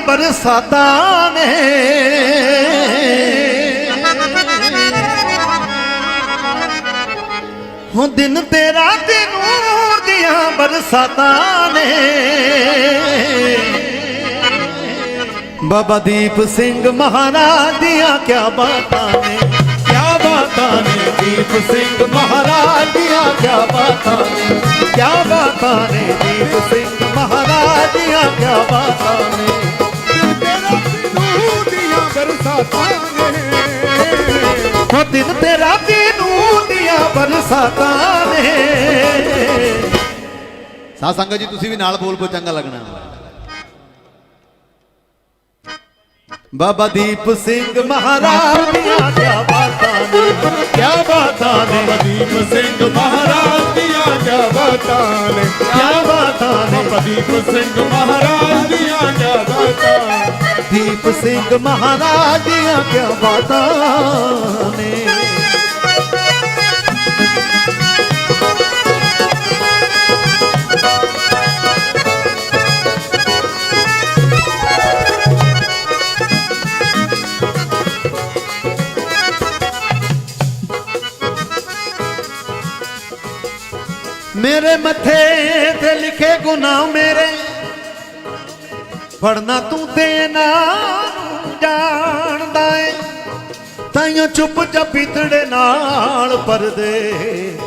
ਬਰਸਾਤਾਂ ਨੇ। ਹੁਣ ਦਿਨ ਤੇਰਾ ਤੇ ਨੂਰ ਦੀਆਂ ਬਰਸਾਤਾਂ ਨੇ। ਬਾਬਾ ਦੀਪ ਸਿੰਘ ਮਹਾਰਾਜ ਦੀਆਂ ਕਿਆ ਬਾਤਾਂ ਨੇ। ਕਿਆ ਬਾਤਾਂ ਨੇ ਦੀਪ ਸਿੰਘ ਮਹਾਰਾਜ ਦੀਆਂ ਕਿਆ ਬਾਤਾਂ ਨੇ। ਕਿਆ ਬਾਤਾਂ ਨੇ ਦੀਪ ਸਿੰਘ ਮਹਾਰਾਜ ਦੀਆਂ ਕਿਆ ਬਾਤਾਂ ਨੇ। ਹੋ ਦਿਨ ਤੇ ਨੂਰ ਦੀਆਂ ਬਰਸਾਤਾਂ ਨੇ। ਸਾਧ ਸੰਗਤ ਜੀ ਤੁਸੀਂ ਵੀ ਨਾਲ ਬੋਲ ਪੋ ਚੰਗਾ ਲੱਗਣਾ। ਬਾਬਾ ਦੀਪ ਸਿੰਘ ਮਹਾਰਾਜ ਦੀਆਂ ਕਿਆ ਬਾਤਾਂ ਨੇ। ਕਿਆ ਬਾਤਾਂ ਨੇ। ਦੀਪ ਸਿੰਘ ਮਹਾਰਾਜ ਦੀਆਂ ਕਿਆ ਬਾਤਾਂ ਨੇ। ਕਿਆ ਬਾਤਾਂ ਨੇ। ਦੀਪ ਸਿੰਘ ਮਹਾਰਾਜ ਦੀਆਂ ਕਿਆ ਬਾਤਾਂ ਦੀਪ ਸਿੰਘ ਮਹਾਰਾਜ ਦੀਆਂ ਕਿਆ ਬਾਤਾਂ ਨੇ। ਮੇਰੇ ਮੱਥੇ ਤੇ ਲਿਖੇ ਗੁਨਾਹ ਮੇਰੇ ਫੜਨਾ ਤੂੰ ਤੇ ਨਾ ਜਾਣਦਾ ਏ। ਤਾਈਓ ਚੁੱਪ ਚਪੀਤੜੇ ਨਾਲ ਪਰਦੇ।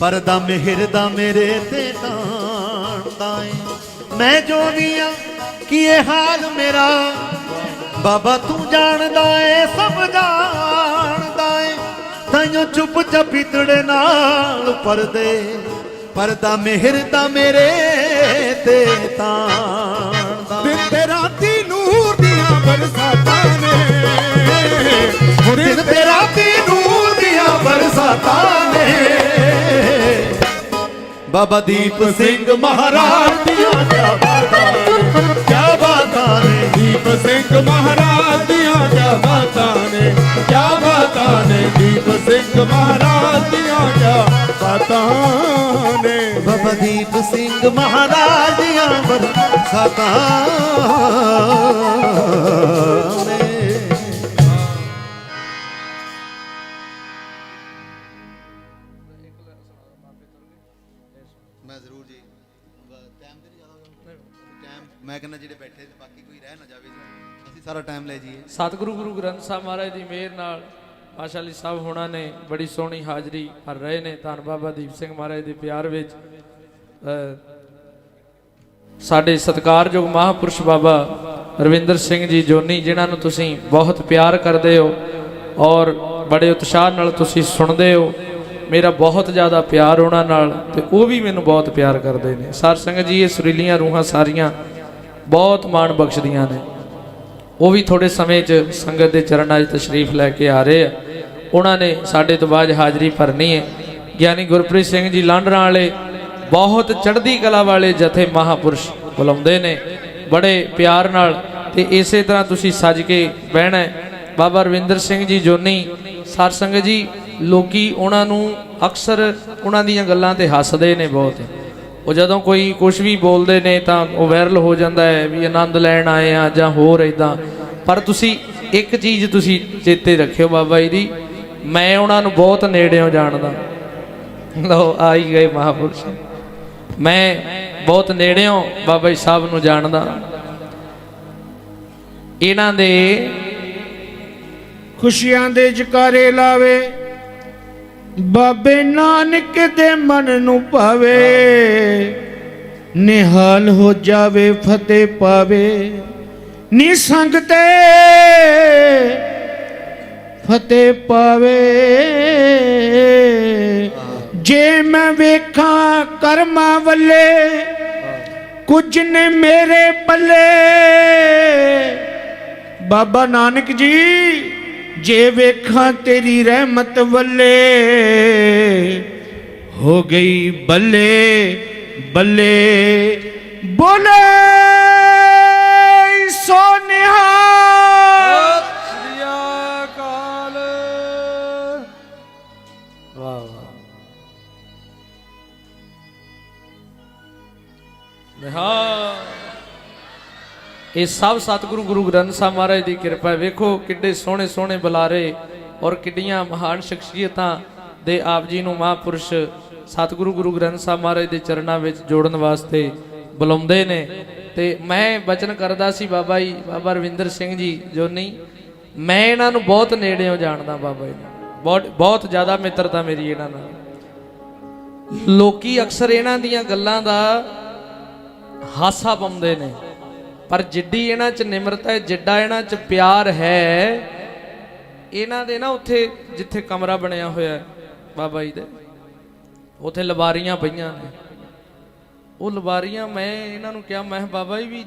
ਪਰਦਾ ਮਿਹਰ ਦਾ ਮੇਰੇ ਤੇ ਤਾਣਦਾ ਏ। ਮੈਂ ਜੋ ਵੀ ਆ, ਕੀ ਇਹ ਹਾਲ ਮੇਰਾ? ਬਾਬਾ ਤੂੰ ਜਾਣਦਾ ਏ, ਸਭ ਜਾਣਦਾ ਏ। ਤਾਈਓ ਚੁੱਪ ਚਪੀਤੜੇ ਨਾਲ ਪਰਦੇ। ਪਰਦਾ ਮਿਹਰ ਦਾ ਮੇਰੇ ਤੇ ਤਾਂ ਬਰਸਾਤਾਂ ਨੇ। ਦਿਨ ਤੇਰਾ ਤੇ ਨੂਰ ਦੀਆਂ ਬਰਸਾਤਾਂ ਨੇ। ਬਾਬਾ ਦੀਪ ਸਿੰਘ ਮਹਾਰਾਜ ਦੀਆਂ ਕਿਆ ਬਾਤਾਂ ਨੇ ਕਿਆ ਬਾਤਾਂ ਨੇ ਦੀਪ ਸਿੰਘ ਮਹਾਰਾਜ ਦੀਆਂ ਕਿਆ ਬਾਤਾਂ ਨੇ ਕਿਆ ਬਾਤਾਂ ਨੇ? ਦੀਪ ਸਿੰਘ ਮਹਾਰਾਜ ਦੀਆਂ ਕਿਆ ਬਾਤਾਂ ਨੇ। ਬਾਬਾ ਦੀਪ ਸਿੰਘ ਮਹਾਰਾਜ ਦੀਆਂ ਬਰਸਾਤਾਂ ਨੇ। ਮੈਂ ਜ਼ਰੂਰ ਜੀ ਟਾਈਮ ਤੇ ਨਹੀਂ ਜ਼ਿਆਦਾ ਟਾਈਮ ਮੈਂ ਕਹਿੰਦਾ ਜਿਹੜੇ ਬੈਠੇ ਨੇ ਬਾਕੀ ਕੋਈ ਰਹਿ ਨਾ ਜਾਵੇ ਅਸੀਂ ਸਾਰਾ ਟਾਈਮ ਲੈ ਜੀਏ ਸਤਿਗੁਰੂ ਗੁਰੂ ਗ੍ਰੰਥ ਸਾਹਿਬ ਮਹਾਰਾਜ ਦੀ ਮਿਹਰ ਨਾਲ ਪਾਸ਼ਾ ਸਾਹਿਬ ਹੋਣਾ ਨੇ ਬੜੀ ਸੋਹਣੀ ਹਾਜ਼ਰੀ ਭਰ ਰਹੇ ਨੇ। ਧੰਨ ਬਾਬਾ ਦੀਪ ਸਿੰਘ ਮਹਾਰਾਜ ਦੇ ਪਿਆਰ ਵਿੱਚ। ਸਾਡੇ ਸਤਿਕਾਰਯੋਗ ਮਹਾਪੁਰਸ਼ ਬਾਬਾ ਰਵਿੰਦਰ ਸਿੰਘ ਜੀ ਜੋਨੀ, ਜਿਨ੍ਹਾਂ ਨੂੰ ਤੁਸੀਂ ਬਹੁਤ ਪਿਆਰ ਕਰਦੇ ਹੋ ਔਰ ਬੜੇ ਉਤਸ਼ਾਹ ਨਾਲ ਤੁਸੀਂ ਸੁਣਦੇ ਹੋ। ਮੇਰਾ ਬਹੁਤ ਜ਼ਿਆਦਾ ਪਿਆਰ ਉਹਨਾਂ ਨਾਲ ਤੇ ਉਹ ਵੀ ਮੈਨੂੰ ਬਹੁਤ ਪਿਆਰ ਕਰਦੇ ਨੇ। ਸਰ ਸੰਗਤ ਜੀ, ਇਹ ਸੁਰੀਲੀਆਂ ਰੂਹਾਂ ਸਾਰੀਆਂ ਬਹੁਤ ਮਾਣ ਬਖਸ਼ਦੀਆਂ ਨੇ। ਉਹ ਵੀ ਥੋੜੇ ਸਮੇਂ 'ਚ ਸੰਗਤ ਦੇ ਚਰਨਾਂ 'ਚ ਤਸ਼ਰੀਫ ਲੈ ਕੇ ਆ ਰਹੇ ਆ। ਉਹਨਾਂ ਨੇ ਸਾਡੇ ਤੋਂ ਬਾਅਦ ਹਾਜ਼ਰੀ ਭਰਨੀ ਹੈ। ਗਿਆਨੀ ਗੁਰਪ੍ਰੀਤ ਸਿੰਘ ਜੀ ਲਾਂਡਰਾਂ ਵਾਲੇ ਬਹੁਤ ਚੜ੍ਹਦੀ ਕਲਾ ਵਾਲੇ ਜਥੇ ਮਹਾਪੁਰਸ਼ ਬੁਲਾਉਂਦੇ ਨੇ। ਬੜੇ ਪਿਆਰ ਨਾਲ ਤੇ ਇਸੇ ਤਰ੍ਹਾਂ ਤੁਸੀਂ ਸੱਜ ਕੇ ਬਹਿਣਾ ਬਾਬਾ ਰਵਿੰਦਰ ਸਿੰਘ ਜੀ ਜੋਨੀ ਸਰ ਜੀ ਲੋਕੀ ਉਹਨਾਂ ਨੂੰ ਅਕਸਰ ਉਹਨਾਂ ਦੀਆਂ ਗੱਲਾਂ ਤੇ ਹੱਸਦੇ ਨੇ ਬਹੁਤ। ਉਹ ਜਦੋਂ ਕੋਈ ਕੁਝ ਵੀ ਬੋਲਦੇ ਨੇ ਤਾਂ ਉਹ ਵਾਇਰਲ ਹੋ ਜਾਂਦਾ ਹੈ ਵੀ ਆਨੰਦ ਲੈਣ ਆਏ ਆ ਜਾਂ ਹੋਰ ਇਦਾਂ ਪਰ ਤੁਸੀਂ ਇੱਕ ਚੀਜ਼ ਤੁਸੀਂ ਚੇਤੇ ਰੱਖਿਓ ਬਾਬਾ ਜੀ ਦੀ, ਮੈਂ ਉਹਨਾਂ ਨੂੰ ਬਹੁਤ ਨੇੜਿਓਂ ਜਾਣਦਾ। ਲਓ, ਆ ਹੀ ਗਏ ਮਹਾਪੁਰਸ਼। ਮੈਂ ਬਹੁਤ ਨੇੜਿਓਂ ਬਾਬਾ ਜੀ ਸਾਹਿਬ ਨੂੰ ਜਾਣਦਾ। ਇਹਨਾਂ ਦੇ ਖੁਸ਼ੀਆਂ ਦੇ ਜਕਾਰੇ ਲਾਵੇ। ਬਾਬੇ ਨਾਨਕ ਦੇ ਮਨ ਨੂੰ ਭਾਵੇ, ਨਿਹਾਲ ਹੋ ਜਾਵੇ, ਫਤਿਹ ਪਾਵੇ। ਨੀ ਸੰਗ ਫਤਿਹ ਪਾਵੇ। ਜੇ ਮੈਂ ਵੇਖਾਂ ਕਰਮਾਂ ਵੱਲੇ, ਕੁਝ ਨੇ ਮੇਰੇ ਪੱਲੇ। ਬਾਬਾ ਨਾਨਕ ਜੀ ਜੇ ਵੇਖਾਂ ਤੇਰੀ ਰਹਿਮਤ ਵੱਲੇ ਹੋ ਗਈ ਬੱਲੇ ਬੱਲੇ ਬੋਲੇ ਸੋਨਿਹਾ ਇਹ ਸਭ ਸਤਿਗੁਰੂ ਗੁਰੂ ਗ੍ਰੰਥ ਸਾਹਿਬ ਮਹਾਰਾਜ ਦੀ ਕਿਰਪਾ ਵੇਖੋ ਕਿੱਡੇ ਸੋਹਣੇ ਸੋਹਣੇ ਬੁਲਾਰੇ ਔਰ ਕਿੱਡੀਆਂ ਮਹਾਨ ਸ਼ਖਸੀਅਤਾਂ ਦੇ ਆਪ ਜੀ ਨੂੰ ਮਹਾਂਪੁਰਸ਼ ਸਤਿਗੁਰੂ ਗੁਰੂ ਗ੍ਰੰਥ ਸਾਹਿਬ ਮਹਾਰਾਜ ਦੇ ਚਰਨਾਂ ਵਿੱਚ ਜੋੜਨ ਵਾਸਤੇ ਬੁਲਾਉਂਦੇ ਨੇ। ਤੇ ਮੈਂ ਬਚਨ ਕਰਦਾ ਸੀ ਬਾਬਾ ਜੀ, ਬਾਬਾ ਰਵਿੰਦਰ ਸਿੰਘ ਜੀ, ਜੋਨੀ। ਮੈਂ ਇਹਨਾਂ ਨੂੰ ਬਹੁਤ ਨੇੜਿਓਂ ਜਾਣਦਾ ਬਾਬਾ ਜੀ। ਨੂੰ ਬਹੁਤ ਬਹੁਤ ਜ਼ਿਆਦਾ ਮਿੱਤਰਤਾ ਮੇਰੀ ਇਹਨਾਂ ਨਾਲ। ਲੋਕੀ ਅਕਸਰ ਇਹਨਾਂ ਦੀਆਂ ਗੱਲਾਂ ਦਾ ਹਾਸਾ ਪਾਉਂਦੇ ਨੇ। ਪਰ ਜਿੱਡੀ ਇਹਨਾਂ 'ਚ ਨਿਮਰਤਾ ਹੈ, ਜਿੱਡਾ ਇਹਨਾਂ 'ਚ ਪਿਆਰ ਹੈ, ਇਹਨਾਂ ਦੇ ਨਾ ਉੱਥੇ ਜਿੱਥੇ ਕਮਰਾ ਬਣਿਆ ਹੋਇਆ ਹੈ, ਬਾਬਾ ਜੀ ਦੇ, ਉੱਥੇ ਲਵਾਰੀਆਂ ਪਈਆਂ ਨੇ। ਉਹ ਲਵਾਰੀਆਂ ਮੈਂ ਇਹਨਾਂ ਨੂੰ ਕਿਹਾ, ਮੈਂ ਬਾਬਾ ਜੀ ਵੀ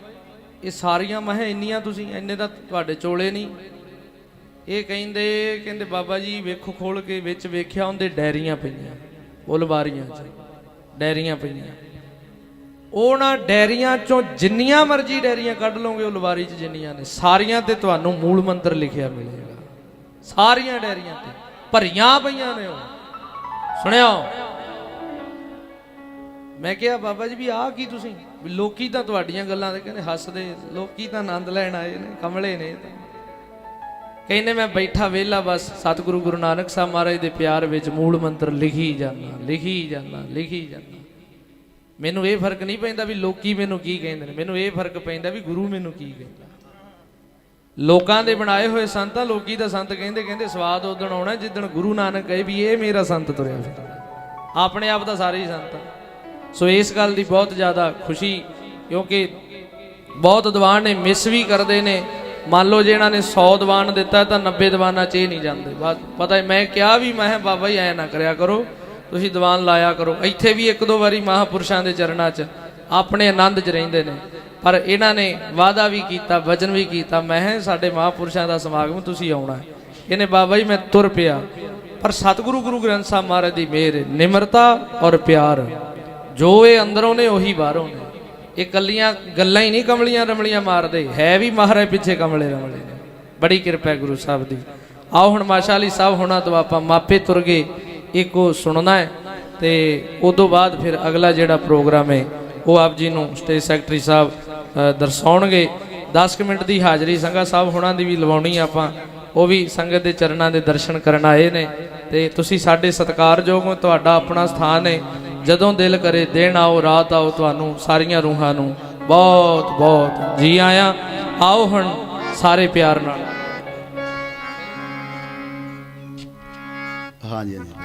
ਇਹ ਸਾਰੀਆਂ, ਮੈਂ ਇੰਨੀਆਂ ਤੁਸੀਂ, ਇੰਨੇ ਤਾਂ ਤੁਹਾਡੇ ਚੋਲੇ ਨਹੀਂ। ਇਹ ਕਹਿੰਦੇ ਕਹਿੰਦੇ ਬਾਬਾ ਜੀ ਵੇਖੋ ਖੋਲ ਕੇ ਵਿੱਚ ਵੇਖਿਆ, ਉਹਦੇ ਡੈਰੀਆਂ ਪਈਆਂ, ਉਹ ਲਵਾਰੀਆਂ 'ਚ, ਡੈਰੀਆਂ ਪਈਆਂ। ਉਹਨਾਂ ਡੈਰੀਆਂ ਚੋਂ ਜਿੰਨੀਆਂ ਮਰਜ਼ੀ ਡੈਰੀਆਂ ਕੱਢ ਲਓਗੇ, ਉਹ ਲਵਾਰੀ 'ਚ ਜਿੰਨੀਆਂ ਨੇ, ਸਾਰੀਆਂ ਤੇ ਤੁਹਾਨੂੰ ਮੂਲ ਮੰਤਰ ਲਿਖਿਆ ਮਿਲੇਗਾ। ਸਾਰੀਆਂ ਡੈਰੀਆਂ ਤੇ, ਭਰੀਆਂ ਪਈਆਂ ਨੇ ਉਹ। ਸੁਣਿਓ ਮੈਂ ਕਿਹਾ, ਬਾਬਾ ਜੀ ਵੀ ਆਹ ਕੀ ਤੁਸੀਂ? ਵੀ ਲੋਕੀ ਤਾਂ ਤੁਹਾਡੀਆਂ ਗੱਲਾਂ ਦੇ ਕਹਿੰਦੇ ਹੱਸਦੇ, ਲੋਕੀ ਤਾਂ ਆਨੰਦ ਲੈਣ ਆਏ ਨੇ, ਕਮਲੇ ਨੇ ਕਹਿੰਦੇ ਮੈਂ ਬੈਠਾ ਵਿਹਲਾ ਬਸ, ਸਤਿਗੁਰੂ ਗੁਰੂ ਨਾਨਕ ਸਾਹਿਬ ਮਹਾਰਾਜ ਦੇ ਪਿਆਰ ਵਿੱਚ ਮੂਲ ਮੰਤਰ ਲਿਖੀ ਜਾਂਦਾ ਲਿਖੀ ਜਾਂਦਾ ਲਿਖੀ ਜਾਂਦਾ। ਮੈਨੂੰ ਇਹ ਫ਼ਰਕ ਨਹੀਂ ਪੈਂਦਾ ਵੀ ਲੋਕੀ ਮੈਨੂੰ ਕੀ ਕਹਿੰਦੇ ਨੇ, ਮੈਨੂੰ ਇਹ ਫ਼ਰਕ ਪੈਂਦਾ ਵੀ ਗੁਰੂ ਮੈਨੂੰ ਕੀ ਕਹਿੰਦਾ। ਲੋਕਾਂ ਦੇ ਬਣਾਏ ਹੋਏ ਸੰਤ ਆ ਲੋਕੀ ਦਾ ਸੰਤ ਕਹਿੰਦੇ ਕਹਿੰਦੇ ਸਵਾਦ ਉਦਣ ਆਉਣਾ ਜਿੱਦਣ ਗੁਰੂ ਨਾਨਕ ਕਹੇ ਵੀ ਇਹ ਮੇਰਾ ਸੰਤ ਤੁਰਿਆ ਫਿਰਦਾ। ਆਪਣੇ ਆਪ ਦਾ ਸਾਰੇ ਹੀ ਸੰਤ ਆ। ਸੋ ਇਸ ਗੱਲ ਦੀ ਬਹੁਤ ਜ਼ਿਆਦਾ ਖੁਸ਼ੀ, ਕਿਉਂਕਿ ਬਹੁਤ ਦੀਵਾਨ ਨੇ, ਮਿਸ ਵੀ ਕਰਦੇ ਨੇ। ਮੰਨ ਲਓ ਜੇ ਇਹਨਾਂ ਨੇ 100 ਦੀਵਾਨ ਦਿੱਤਾ ਤਾਂ 90 ਦੀਵਾਨਾਂ 'ਚ ਇਹ ਨਹੀਂ ਜਾਂਦੇ। ਬਸ ਪਤਾ ਮੈਂ ਕਿਹਾ ਵੀ, ਮੈਂ ਕਿਹਾ ਬਾਬਾ ਜੀ, ਐ ਨਾ ਕਰਿਆ ਕਰੋ। ਤੁਸੀਂ ਦੀਵਾਨ ਲਾਇਆ ਕਰੋ। ਇੱਥੇ ਵੀ ਇੱਕ ਦੋ ਵਾਰੀ ਮਹਾਪੁਰਸ਼ਾਂ ਦੇ ਚਰਨਾਂ 'ਚ ਆਪਣੇ ਆਨੰਦ 'ਚ ਰਹਿੰਦੇ ਨੇ। ਪਰ ਇਹਨਾਂ ਨੇ ਵਾਅਦਾ ਵੀ ਕੀਤਾ, ਵਚਨ ਵੀ ਕੀਤਾ, ਮੈਂ ਸਾਡੇ ਮਹਾਪੁਰਸ਼ਾਂ ਦਾ ਸਮਾਗਮ ਤੁਸੀਂ ਆਉਣਾ ਇਹਨੇ ਬਾਬਾ ਜੀ, ਮੈਂ ਤੁਰ ਪਿਆ। ਪਰ ਸਤਿਗੁਰੂ ਗੁਰੂ ਗ੍ਰੰਥ ਸਾਹਿਬ ਮਹਾਰਾਜ ਦੀ ਮਿਹਰ, ਨਿਮਰਤਾ ਔਰ ਪਿਆਰ, ਜੋ ਇਹ ਅੰਦਰੋਂ ਨੇ, ਉਹੀ ਬਾਹਰੋਂ ਨੇ। ਇਹ ਕੱਲੀਆਂ ਗੱਲਾਂ ਹੀ ਨਹੀਂ, ਕਮਲੀਆਂ ਰਮਲੀਆਂ ਮਾਰਦੇ। ਹੈ ਵੀ ਮਹਾਰਾਜ ਪਿੱਛੇ ਕਮਲੇ ਰਮਲੇ ਨੇ। ਬੜੀ ਕਿਰਪਾ ਹੈ ਗੁਰੂ ਸਾਹਿਬ ਦੀ। ਆਓ ਹੁਣ ਮਾਸ਼ਾ ਅਲੀ ਸਾਹਿਬ, ਹੋਣਾ ਤੋਂ ਆਪਾਂ ਮਾਪੇ ਤੁਰ ਗਏ। ਇੱਕ ਉਹ ਸੁਣਨਾ ਹੈ ਤੇ ਉਦੋਂ ਬਾਅਦ ਫਿਰ ਅਗਲਾ ਜਿਹੜਾ ਪ੍ਰੋਗਰਾਮ ਹੈ, ਉਹ ਆਪ ਜੀ ਨੂੰ ਸਟੇਜ ਸੈਕਟਰੀ ਸਾਹਿਬ ਦਰਸਾਉਣਗੇ। 10 ਕੁ ਮਿੰਟ ਦੀ ਹਾਜ਼ਰੀ ਸੰਗਾ ਸਾਹਿਬ ਹੋਣਾ ਦੀ ਵੀ ਲਵਾਉਣੀ ਆਪਾਂ। ਉਹ ਵੀ ਸੰਗਤ ਦੇ ਚਰਨਾਂ ਦੇ ਦਰਸ਼ਨ ਕਰਨ ਆਏ ਨੇ। ਤੇ ਤੁਸੀਂ ਸਾਡੇ ਸਤਿਕਾਰਯੋਗ ਹੋ, ਤੁਹਾਡਾ ਆਪਣਾ ਸਥਾਨ ਹੈ। ਜਦੋਂ ਦਿਲ ਕਰੇ, ਦਿਨ ਆਓ, ਰਾਤ ਆਓ, ਤੁਹਾਨੂੰ ਸਾਰੀਆਂ ਰੂਹਾਂ ਨੂੰ ਬਹੁਤ ਬਹੁਤ ਜੀ ਆਇਆ। ਆਓ ਹੁਣ ਸਾਰੇ ਪਿਆਰ ਨਾਲ। ਹਾਂਜੀ ਹਾਂਜੀ।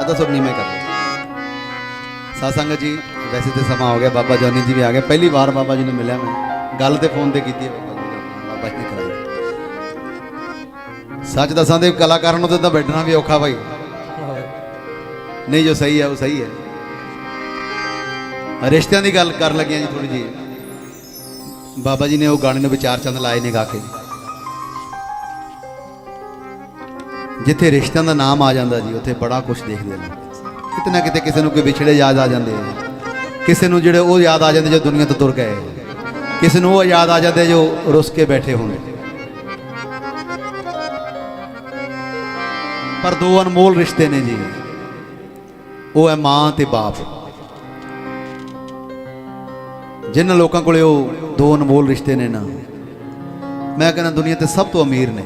ਅਦਾ ਸਭ ਨਹੀਂ ਮੈਂ ਕਰ ਸਾਧ ਜੀ ਵੈਸੇ ਤੇ ਸਮਾਂ ਹੋ ਗਿਆ ਬਾਬਾ ਜੋਨੀ ਜੀ ਵੀ ਆ ਗਏ ਪਹਿਲੀ ਵਾਰ ਬਾਬਾ ਜੀ ਨੂੰ ਮਿਲਿਆ ਮੈਂ ਗੱਲ ਤੇ ਫੋਨ ਤੇ ਕੀਤੀ ਹੈ ਬਾਬਾ ਜੀ ਨਾਲ, ਬਾਬਾ ਜੀ ਨੇ ਕਰਾਈ ਸੱਚ ਦੱਸਾਂ ਤੇ ਕਲਾਕਾਰਾਂ ਨੂੰ ਤਾਂ ਬੈਠਣਾ ਵੀ ਔਖਾ ਭਾਈ ਨਹੀਂ ਜੋ ਸਹੀ ਹੈ ਉਹ ਸਹੀ ਹੈ ਰਿਸ਼ਤਿਆਂ ਦੀ ਗੱਲ ਕਰਨ ਲੱਗਿਆ ਜੀ ਥੋੜੀ ਜੀ ਬਾਬਾ ਜੀ ਨੇ ਉਹ ਗਾਣੇ ਨੂੰ ਵਿਚਾਰ ਚੰਦ ਲਾਏ ਨੇ ਗਾ ਕੇ ਜਿੱਥੇ ਰਿਸ਼ਤਿਆਂ ਦਾ ਨਾਮ ਆ ਜਾਂਦਾ ਜੀ, ਉੱਥੇ ਬੜਾ ਕੁਝ ਦੇਖਦੇ ਨੇ ਕਿਤੇ ਨਾ ਕਿਤੇ ਕਿਸੇ ਨੂੰ ਕੋਈ ਵਿਛੜੇ ਯਾਦ ਆ ਜਾਂਦੇ ਆ। ਕਿਸੇ ਨੂੰ ਜਿਹੜੇ ਉਹ ਯਾਦ ਆ ਜਾਂਦੇ ਜੋ ਦੁਨੀਆ ਤੋਂ ਤੁਰ ਗਏ। ਕਿਸੇ ਨੂੰ ਉਹ ਯਾਦ ਆ ਜਾਂਦੇ ਜੋ ਰੁੱਸ ਕੇ ਬੈਠੇ ਹੋਣ। ਪਰ ਦੋ ਅਨਮੋਲ ਰਿਸ਼ਤੇ ਨੇ ਜੀ। ਉਹ ਹੈ ਮਾਂ ਤੇ ਬਾਪ। ਜਿਨ੍ਹਾਂ ਲੋਕਾਂ ਕੋਲੇ ਉਹ ਦੋ ਅਨਮੋਲ ਰਿਸ਼ਤੇ ਨੇ ਨਾ। ਮੈਂ ਕਹਿੰਦਾ ਦੁਨੀਆ ਤੇ ਸਭ ਤੋਂ ਅਮੀਰ ਨੇ।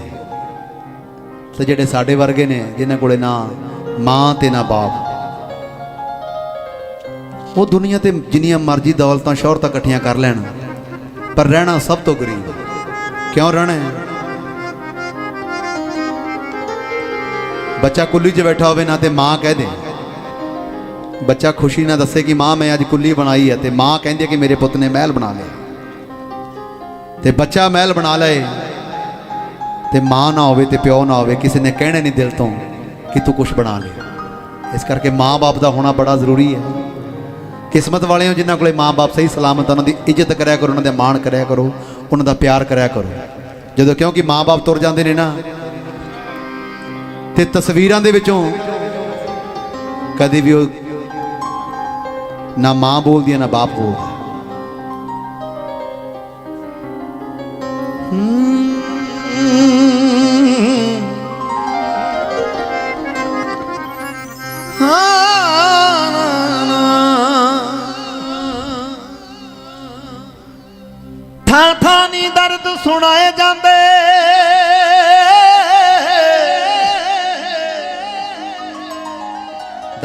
ਤੇ ਜਿਹੜੇ ਸਾਡੇ ਵਰਗੇ ਨੇ, ਜਿਨ੍ਹਾਂ ਕੋਲੇ ਨਾ ਮਾਂ ਤੇ ਨਾ ਬਾਪ। ਉਹ ਦੁਨੀਆ ਤੇ ਜਿੰਨੀਆਂ ਮਰਜ਼ੀ ਦੌਲਤਾਂ, ਸ਼ੋਹਰਤਾਂ ਇਕੱਠੀਆਂ ਕਰ ਲੈਣ, ਪਰ ਰਹਿਣਾ ਸਭ ਤੋਂ ਗਰੀਬ ਕਿਉਂ ਰਹਿਣਾ ਹੈ? ਬੱਚਾ ਕੁੱਲੀ 'ਚ ਬੈਠਾ ਹੋਵੇ, ਨਾ ਤੇ ਮਾਂ ਕਹਿ ਦੇ। ਬੱਚਾ ਖੁਸ਼ੀ ਨਾਲ ਦੱਸੇ ਕਿ ਮਾਂ, ਮੈਂ ਅੱਜ ਕੁੱਲੀ ਬਣਾਈ ਹੈ ਤੇ ਮਾਂ ਕਹਿੰਦੀ ਹੈ ਕਿ ਮੇਰੇ ਪੁੱਤ ਨੇ ਮਹਿਲ ਬਣਾ ਲਿਆ। ਤੇ ਬੱਚਾ ਮਹਿਲ ਬਣਾ ਲਏ ਤੇ ਮਾਂ ਨਾ ਹੋਵੇ ਤੇ ਪਿਓ ਨਾ ਹੋਵੇ, ਕਿਸੇ ਨੇ ਕਹਿਣਾ ਨਹੀਂ ਦਿਲ ਤੋਂ ਕਿ ਤੂੰ ਕੁਝ ਬਣਾ ਲਿਆ ਇਸ ਕਰਕੇ ਮਾਂ-ਬਾਪ ਦਾ ਹੋਣਾ ਬੜਾ ਜ਼ਰੂਰੀ ਹੈ। ਕਿਸਮਤ ਵਾਲੇ ਹੋ ਜਿਨ੍ਹਾਂ ਕੋਲੇ ਮਾਂ-ਬਾਪ ਸਹੀ ਸਲਾਮਤ ਉਹਨਾਂ ਦੀ ਇੱਜ਼ਤ ਕਰਿਆ ਕਰੋ, ਉਹਨਾਂ ਦਾ ਮਾਣ ਕਰਿਆ ਕਰੋ, ਉਹਨਾਂ ਦਾ ਪਿਆਰ ਕਰਿਆ ਕਰੋ। ਜਦੋਂ ਕਿਉਂਕਿ ਮਾਂ-ਬਾਪ ਤੁਰ ਜਾਂਦੇ ਨੇ ਨਾ, ਤੇ ਤਸਵੀਰਾਂ ਦੇ ਵਿੱਚੋਂ ਕਦੇ ਵੀ ਉਹ ਨਾ ਮਾਂ ਬੋਲਦੀ ਹੈ ਨਾ ਬਾਪ ਬੋਲਦਾ।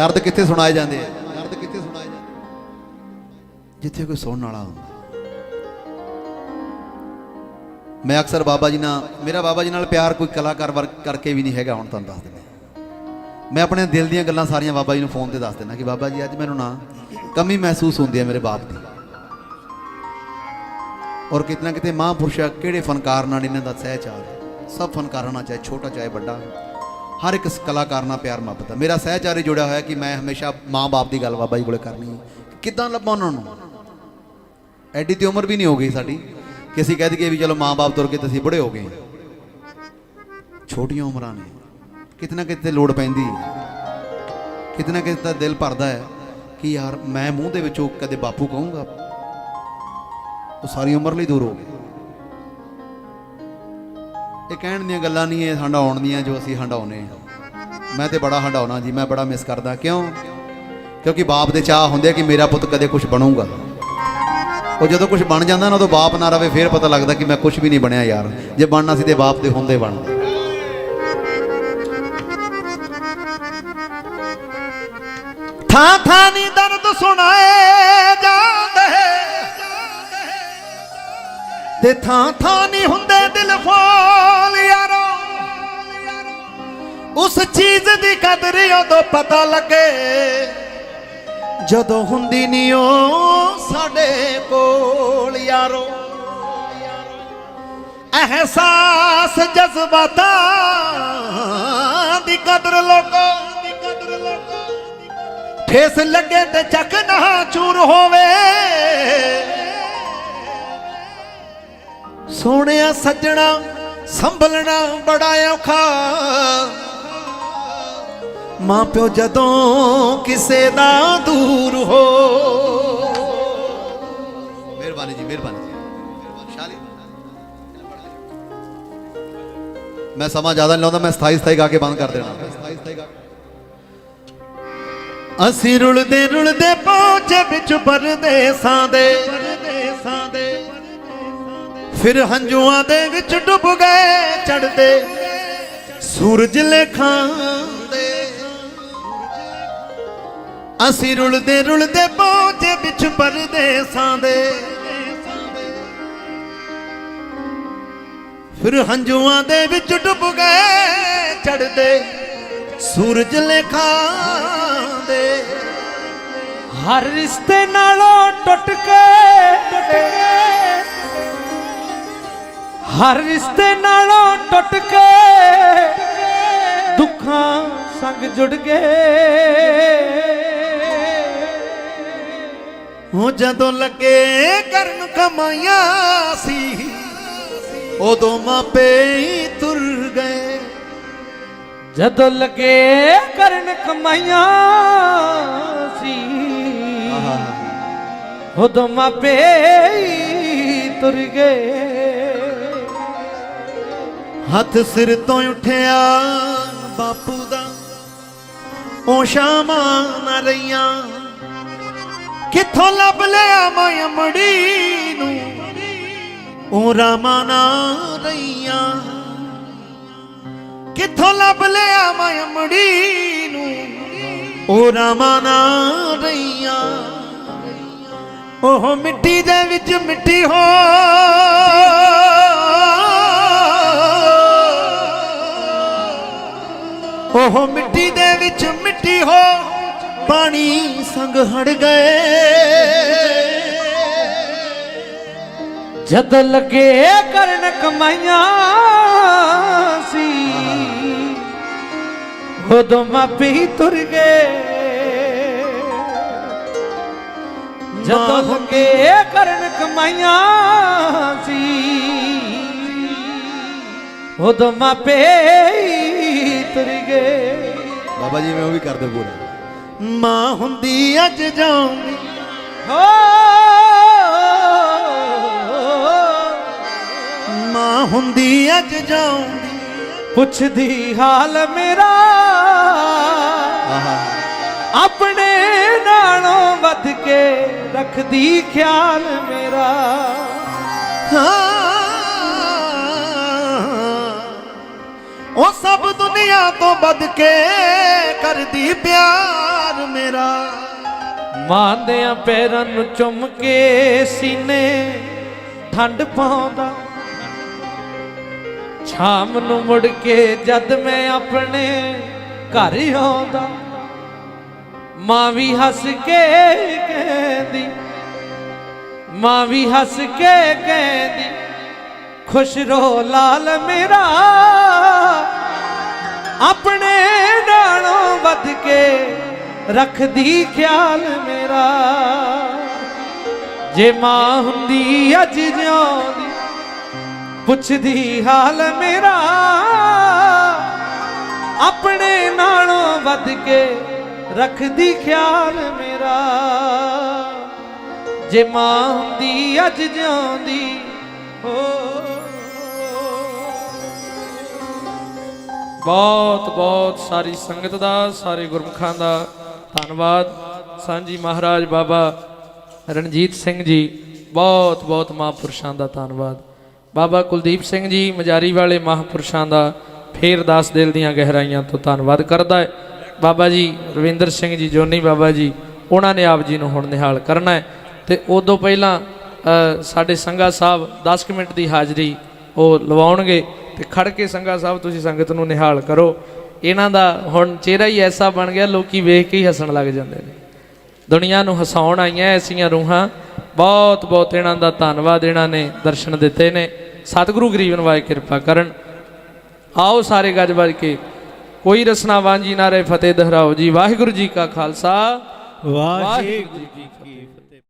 ਦਰਦ ਕਿੱਥੇ ਸੁਣਾਏ ਜਾਂਦੇ ਆ? ਦਰਦ ਕਿੱਥੇ ਸੁਣਾਏ ਜਾਂਦੇ ਜਿੱਥੇ ਕੋਈ ਸੁਣਨ ਵਾਲਾ ਹੁੰਦਾ। ਮੈਂ ਅਕਸਰ ਬਾਬਾ ਜੀ ਨਾਲ ਮੇਰਾ ਬਾਬਾ ਜੀ ਨਾਲ ਪਿਆਰ ਕੋਈ ਕਲਾਕਾਰ ਵਰਗ ਕਰਕੇ ਵੀ ਨਹੀਂ ਹੈਗਾ ਹੁਣ ਤੁਹਾਨੂੰ ਦੱਸ ਦਿੰਦਾ। ਮੈਂ ਆਪਣੇ ਦਿਲ ਦੀਆਂ ਗੱਲਾਂ ਸਾਰੀਆਂ ਬਾਬਾ ਜੀ ਨੂੰ ਫੋਨ ਤੇ ਦੱਸ ਦਿੰਦਾ ਕਿ ਬਾਬਾ ਜੀ ਅੱਜ ਮੈਨੂੰ ਨਾ ਕਮੀ ਮਹਿਸੂਸ ਹੁੰਦੀ ਹੈ ਮੇਰੇ ਬਾਪ ਦੀ। ਔਰ ਕਿਤਨਾ ਕਿਤੇ ਮਹਾਂਪੁਰਸ਼ ਆ, ਕਿਹੜੇ ਫਨਕਾਰ ਨਾਲ ਇਹਨਾਂ ਦਾ ਸਹਿਚਾਰ। ਸਭ ਫਨਕਾਰਾਂ ਨਾਲ ਚਾਹੇ ਛੋਟਾ ਚਾਹੇ ਵੱਡਾ। ਹਰ ਇੱਕ ਕਲਾਕਾਰ ਨਾਲ ਪਿਆਰ ਮੁਹੱਬਤ ਹੈ ਮੇਰਾ ਸਹਿਚਾਰੀ ਜੁੜਿਆ ਹੋਇਆ ਕਿ ਮੈਂ ਹਮੇਸ਼ਾ ਮਾਂ-ਬਾਪ ਦੀ ਗੱਲ ਬਾਬਾ ਜੀ ਕੋਲੇ ਕਰਨੀ ਹੈ। ਕਿੱਦਾਂ ਲੱਭਾਂ ਉਹਨਾਂ ਨੂੰ? ਐਡੀ ਤੇ ਉਮਰ ਵੀ ਨਹੀਂ ਹੋ ਗਈ ਸਾਡੀ ਕਿ ਅਸੀਂ ਕਹਿ ਦਈਏ ਵੀ ਚਲੋ ਮਾਂ-ਬਾਪ ਤੁਰ ਕੇ ਤੁਸੀਂ ਬੁੜੇ ਹੋ ਗਏ। ਛੋਟੀਆਂ ਉਮਰਾਂ ਨੇ। ਕਿਤਨਾ ਕਿਤੇ ਲੋੜ ਪੈਂਦੀ ਹੈ। ਕਿਤਨਾ ਕਿਤੇ ਤਾਂ ਦਿਲ ਭਰਦਾ ਹੈ ਕਿ ਯਾਰ ਮੈਂ ਮੂੰਹ ਦੇ ਵਿੱਚੋਂ ਕਦੇ ਬਾਪੂ ਕਹੂੰਗਾ। ਉਹ ਸਾਰੀ ਉਮਰ ਲਈ ਦੂਰ ਹੋ ਗਏ। ਇਹ ਕਹਿਣ ਦੀਆਂ ਗੱਲਾਂ ਨਹੀਂ, ਇਹ ਹੰਡਾਉਣ ਦੀਆਂ ਜੋ ਅਸੀਂ ਹੰਡਾਉਨੇ ਮੈਂ ਤੇ ਬੜਾ ਹੰਡਾਉਣਾ ਜੀ, ਮੈਂ ਬੜਾ ਮਿਸ ਕਰਦਾ। ਕਿਉਂ? ਕਿਉਂਕਿ ਬਾਪ ਦੇ ਚਾਹ ਹੁੰਦੇ ਆ ਕਿ ਮੇਰਾ ਪੁੱਤ ਕਦੇ ਕੁਝ ਬਣੂਗਾ। ਉਹ ਜਦੋਂ ਕੁਝ ਬਣ ਜਾਂਦਾ ਨਾ, ਉਦੋਂ ਬਾਪ ਨਾ ਰਵੇ, ਫਿਰ ਪਤਾ ਲੱਗਦਾ ਕਿ ਮੈਂ ਕੁਝ ਵੀ ਨਹੀਂ ਬਣਿਆ ਯਾਰ। ਜੇ ਬਣਨਾ ਸੀ ਤੇ ਬਾਪ ਦੇ ਹੁੰਦੇ ਬਣਦੇ। ਥਾਂ ਥਾਂ ਨੀ ਦਰਦ ਸੁਣਾਏ ਜਾਂਦੇ ਤੇ ਥਾਂ ਥਾਂ ਨੀ ਹੁੰਦੇ ਦਿਲ ਫੋਲ ਯਾਰੋ। ਉਸ ਚੀਜ਼ ਦੀ ਕਦਰ ਉਦੋਂ ਪਤਾ ਲੱਗੇ, ਜਦੋਂ ਹੁੰਦੀ ਨੀ ਉਹ ਸਾਡੇ ਕੋਲ ਯਾਰੋ। ਅਹਿਸਾਸ ਜਜ਼ਬਾਤਾਂ ਦੀ ਕਦਰ ਲੋਕੋ, ਦੀ ਕਦਰ ਲੋਕੋ। ਠੇਸ ਲੱਗੇ ਤੇ ਚੱਕ ਨਾ ਚੂਰ ਹੋਵੇ। ਸੋਹਣਿਆ ਸੱਜਣਾ, ਸੰਭਲਣਾ ਬੜਾ ਔਖਾ। ਮਾਂ ਪਿਓ ਜਦੋਂ ਕਿਸੇ ਦਾ ਦੂਰ ਹੋ। ਮਿਹਰਬਾਨੀ ਜੀ ਮਿਹਰਬਾਨੀ ਜੀ। ਸ਼ਾਲੀ ਮੈਂ ਸਮਾਂ ਜ਼ਿਆਦਾ ਨਹੀਂ ਲਾਉਂਦਾ, ਮੈਂ ਸਥਾਈ ਸਥਾਈ ਗਾ ਕੇ ਬੰਦ ਕਰ ਦੇਣਾ। ਸਥਾਈ ਅਸੀਂ ਰੁਲਦੇ ਰੁਲਦੇ ਪਹੁੰਚੇ ਵਿੱਚ ਪਰਦੇਸਾਂ ਦੇ ਪਰਦੇਸਾਂ ਦੇ। ਫਿਰ ਹੰਝੂਆਂ ਦੇ ਵਿੱਚ ਡੁੱਬ ਗਏ ਚੜਦੇ ਸੂਰਜ ਲੇਖਾਂ ਦੇ। ਅਸੀਂ ਰੁਲਦੇ ਰੁਲਦੇ ਪਹੁੰਚੇ ਵਿੱਚ ਪਰਦੇਸਾਂ ਦੇ ਫਿਰ ਹੰਝੂਆਂ ਦੇ ਵਿੱਚ ਡੁੱਬ ਗਏ ਚੜਦੇ ਸੂਰਜ ਲੇਖਾਂ ਦੇ। ਹਰ ਰਿਸ਼ਤੇ ਨਾਲੋਂ ਟੁੱਟ ਕੇ ਟੁੱਟ ਕੇ ਹਰ ਰਿਸ਼ਤੇ ਨਾਲੋਂ ਟੁੱਟ ਕੇ ਦੁੱਖਾਂ ਸੰਗ ਜੁੜ ਗਏ। ਉਹ ਜਦੋਂ ਲੱਗੇ ਕਰਨ ਕਮਾਈਆਂ ਸੀ ਉਦੋਂ ਮਾਪੇ ਹੀ ਤੁਰ ਗਏ। ਜਦੋਂ ਲੱਗੇ ਕਰਨ ਕਮਾਈਆਂ ਸੀ ਉਦੋਂ ਮਾਪੇ ਹੀ ਤੁਰ ਗਏ। ਹੱਥ ਸਿਰ ਤੋਂ ਉੱਠਿਆ ਬਾਪੂ ਦਾ। ਉਹ ਸ਼ਾਮਾਂ ਨਾ ਰਹੀਆਂ। ਕਿੱਥੋਂ ਲੱਭ ਲਿਆ ਮੈਂ ਅਮੜੀ ਨੂੰ? ਉਹ ਰਾਮਾਂ ਨਾ ਰਹੀਆਂ। ਕਿੱਥੋਂ ਲੱਭ ਲਿਆ ਮੈਂ ਅਮੜੀ ਨੂੰ? ਉਹ ਰਾਮਾ ਨਾ ਰਹੀਆਂ। ਉਹ ਮਿੱਟੀ ਦੇ ਵਿੱਚ ਮਿੱਟੀ ਹੋ ਉਹ ਮਿੱਟੀ ਦੇ ਵਿੱਚ ਮਿੱਟੀ ਹੋ, ਪਾਣੀ ਸੰਗ ਹੜ ਗਏ। ਜਦ ਲੱਗੇ ਕਰਨ ਕਮਾਈਆਂ ਸੀ, ਉਦੋਂ ਮਾਪੇ ਹੀ ਤੁਰ ਗਏ। ਜਦੋਂ ਲੱਗੇ ਕਰਨ ਕਮਾਈਆਂ ਸੀ, ਉਦੋਂ ਮਾਪੇ ਹੀ ਗਏ ਬਾਬਾ ਜੀ, ਮੈਂ ਉਹ ਵੀ ਕਰ ਦੇ ਪੂਰਾ। ਮਾਂ ਹੁੰਦੀ ਅੱਜ ਜਾਉਂਦੀ। ਹੋ ਮਾਂ ਹੁੰਦੀ ਅੱਜ ਜਾਉਂਦੀ। ਪੁੱਛਦੀ, ਹਾਲ ਮੇਰਾ। ਆਪਣੇ ਨਾਲੋਂ ਵੱਧ ਕੇ ਰੱਖਦੀ ਖਿਆਲ ਮੇਰਾ। ਹਾਂ। ਉਹ ਸਭ ਦੁਨੀਆ ਤੋਂ ਵੱਧ ਕੇ ਕਰਦੀ ਪਿਆਰ ਮੇਰਾ। ਮਾਂ ਦੇ ਪੈਰਾਂ ਨੂੰ ਚੁੰਮ ਕੇ ਸੀਨੇ ਠੰਡ ਪਾਉਂਦਾ। ਸ਼ਾਮ ਨੂੰ ਮੁੜ ਕੇ ਜਦ ਮੈਂ ਆਪਣੇ ਘਰ ਆਉਂਦਾ। ਮਾਂ ਵੀ ਹੱਸ ਕੇ ਕਹਿੰਦੀ, ਮਾਂ ਵੀ ਹੱਸ ਕੇ ਕਹਿੰਦੀ ਖੁਸ਼ ਰੋ ਲਾਲ ਮੇਰਾ। ਆਪਣੇ ਨਾਲੋਂ ਵੱਧ ਕੇ ਰੱਖਦੀ ਖਿਆਲ ਮੇਰਾ। ਜੇ ਮਾਂ ਹੁੰਦੀ ਅੱਜ ਜਿਉਂਦੀ, ਪੁੱਛਦੀ ਹਾਲ ਮੇਰਾ। ਆਪਣੇ ਨਾਲੋਂ ਵੱਧ ਕੇ ਰੱਖਦੀ ਖਿਆਲ ਮੇਰਾ। ਜੇ ਮਾਂ ਹੁੰਦੀ ਅੱਜ ਜਿਉਂਦੀ, ਹੋ ਬਹੁਤ ਬਹੁਤ ਸਾਰੀ ਸੰਗਤ ਦਾ, ਸਾਰੇ ਗੁਰਮੁਖਾਂ ਦਾ ਧੰਨਵਾਦ। ਸਾਂਝੀ ਮਹਾਰਾਜ ਬਾਬਾ ਰਣਜੀਤ ਸਿੰਘ ਜੀ, ਬਹੁਤ ਬਹੁਤ ਮਹਾਂਪੁਰਸ਼ਾਂ ਦਾ ਧੰਨਵਾਦ। ਬਾਬਾ ਕੁਲਦੀਪ ਸਿੰਘ ਜੀ ਮਜਾਰੀ ਵਾਲੇ ਮਹਾਂਪੁਰਸ਼ਾਂ ਦਾ ਫੇਰ ਦਾਸ ਦਿਲ ਦੀਆਂ ਗਹਿਰਾਈਆਂ ਤੋਂ ਧੰਨਵਾਦ ਕਰਦਾ ਹੈ। ਬਾਬਾ ਜੀ, ਰਵਿੰਦਰ ਸਿੰਘ ਜੀ, ਜੋਨੀ ਬਾਬਾ ਜੀ, ਉਹਨਾਂ ਨੇ ਆਪ ਜੀ ਨੂੰ ਹੁਣ ਨਿਹਾਲ ਕਰਨਾ ਹੈ। ਤੇ ਉਦੋਂ ਪਹਿਲਾਂ ਸਾਡੇ ਸੰਗਾ ਸਾਹਿਬ 10 ਕੁ ਮਿੰਟ ਦੀ ਹਾਜ਼ਰੀ ਉਹ ਲਵਾਉਣਗੇ। ਤੇ ਖੜ ਕੇ ਸੰਗਾ ਸਾਹਿਬ ਤੁਸੀਂ ਸੰਗਤ ਨੂੰ ਨਿਹਾਲ ਕਰੋ। ਇਹਨਾਂ ਦਾ ਹੁਣ ਚਿਹਰਾ ਹੀ ਐਸਾ ਬਣ ਗਿਆ ਲੋਕੀ ਵੇਖ ਕੇ ਹੀ ਹੱਸਣ ਲੱਗ ਜਾਂਦੇ ਨੇ। ਦੁਨੀਆ ਨੂੰ ਹਸਾਉਣ ਆਈਆਂ ਐਸੀਆਂ ਰੂਹਾਂ। ਬਹੁਤ ਬਹੁਤ ਇਹਨਾਂ ਦਾ ਧੰਨਵਾਦ ਇਹਨਾਂ ਨੇ ਦਰਸ਼ਨ ਦਿੱਤੇ ਨੇ। ਸਤਿਗੁਰੂ ਗਰੀਬ ਨਵਾਜ ਕਿਰਪਾ ਕਰਨ। ਆਓ ਸਾਰੇ ਗੱਜ ਵੱਜ ਕੇ। ਕੋਈ ਰਸਨਾ ਵਾਂਝੀ ਨਾ ਰਹੇ ਫਤਿਹ ਦਹਰਾਓ ਜੀ। ਵਾਹਿਗੁਰੂ ਜੀ ਕਾ ਖਾਲਸਾ। ਵਾਹਿਗੁਰੂ ਜੀ ਕੀ ਫਤਿਹ।